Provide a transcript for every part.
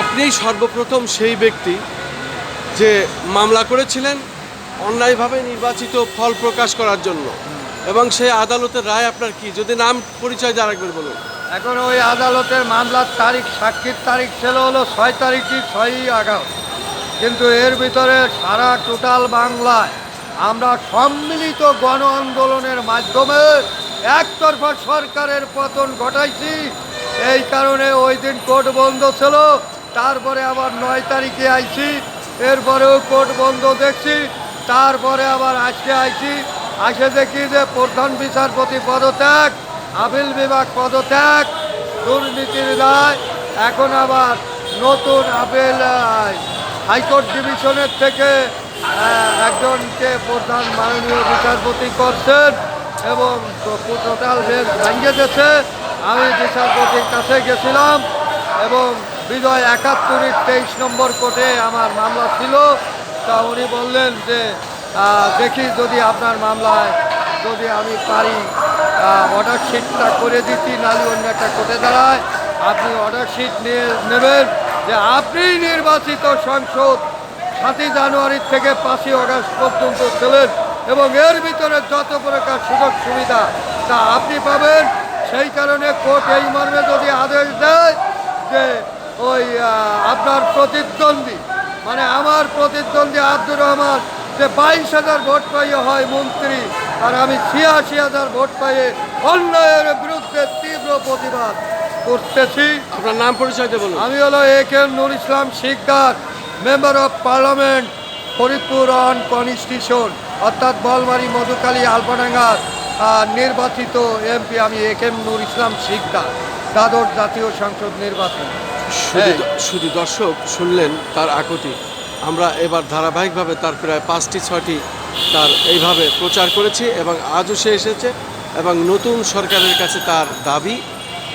আপনিই সর্বপ্রথম সেই ব্যক্তি যে মামলা করেছিলেন অন্যায়ভাবে নির্বাচিত ফল প্রকাশ করার জন্য। এবং সেই আদালতের রায় আপনার কি? যদি নাম পরিচয় দিয়ে আরেকবার বলুন। এখন ওই আদালতের মামলার তারিখ, সাক্ষীর তারিখ ছিল হলো ছয় তারিখই ছয়ই আগস্ট। কিন্তু এর ভিতরে সারা টোটাল বাংলায় আমরা সম্মিলিত গণ আন্দোলনের মাধ্যমে একতরফা সরকারের পতন ঘটাইছি। এই কারণে ওই দিন কোর্ট বন্ধ ছিল। তারপরে আবার নয় তারিখে আইছি, এরপরেও কোর্ট বন্ধ দেখছি, তারপরে আবার আজকে আইছি। আসে দেখি যে প্রধান বিচারপতি পদত্যাগ, আপিল বিভাগ পদত্যাগ, দুর্নীতির রায় এখন আবার নতুন আপিল হাইকোর্ট ডিভিশনের থেকে একজনকে প্রধান মাননীয় বিচারপতি করছেন এবং টোটাল বেশ ভেঙে গেছে আমি বিচারপতির কাছে গেছিলাম এবং বিজয় একাত্তরের তেইশ নম্বর কোর্টে আমার মামলা ছিল। তা উনি বললেন যে দেখি যদি আপনার মামলায় যদি আমি পারি অর্ডার শিটটা করে দিতি নাহলে অন্য একটা কোর্টে দাঁড়ায়। আপনি অর্ডার শিট নিয়ে নেবেন যে আপনি নির্বাচিত সংসদ সাতই জানুয়ারি থেকে পাঁচই আগস্ট পর্যন্ত ছিলেন এবং এর ভিতরে যত প্রকার সুযোগ সুবিধা তা আপনি পাবেন। সেই কারণে কোর্ট এই মর্মে যদি আদেশ দেয় যে ওই আপনার প্রতিদ্বন্দ্বী মানে আমার প্রতিদ্বন্দ্বী আব্দুর রহমান যে বাইশ হাজার ভোট পাইয়ে হয় মন্ত্রী আর আমি ছিয়াশি হাজার ভোট পাইয়ে অন্যায়ের বিরুদ্ধে তীব্র প্রতিবাদ করতেছি আপনার নাম পরিচয় বলুন আমি হলো A K Nur Islam Shikdar member of parliament Faridpur on constitution অর্থাৎ বলমারি মধুকালী আলপাডাঙ্গার নির্বাচিত এমপি আমি এ কে নুর ইসলাম শিকদার দ্বাদশ জাতীয় সংসদ নির্বাচন। শুধু দর্শক শুনলেন তার আকুতি। আমরা এবার ধারাবাহিকভাবে তার প্রায় পাঁচটি ছয়টি তার এইভাবে প্রচার করেছি এবং আজও সে এসেছে এবং নতুন সরকারের কাছে তার দাবি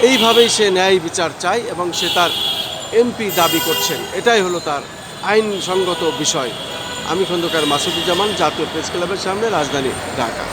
এইভাবেই সে ন্যায় বিচার চায় এবং সে তার এমপি দাবি করছেন। এটাই হলো তার আইনসঙ্গত বিষয়। আমি খন্দকার মাসুদুজ্জামান জাতীয় প্রেস ক্লাবের সামনে রাজধানী ঢাকা।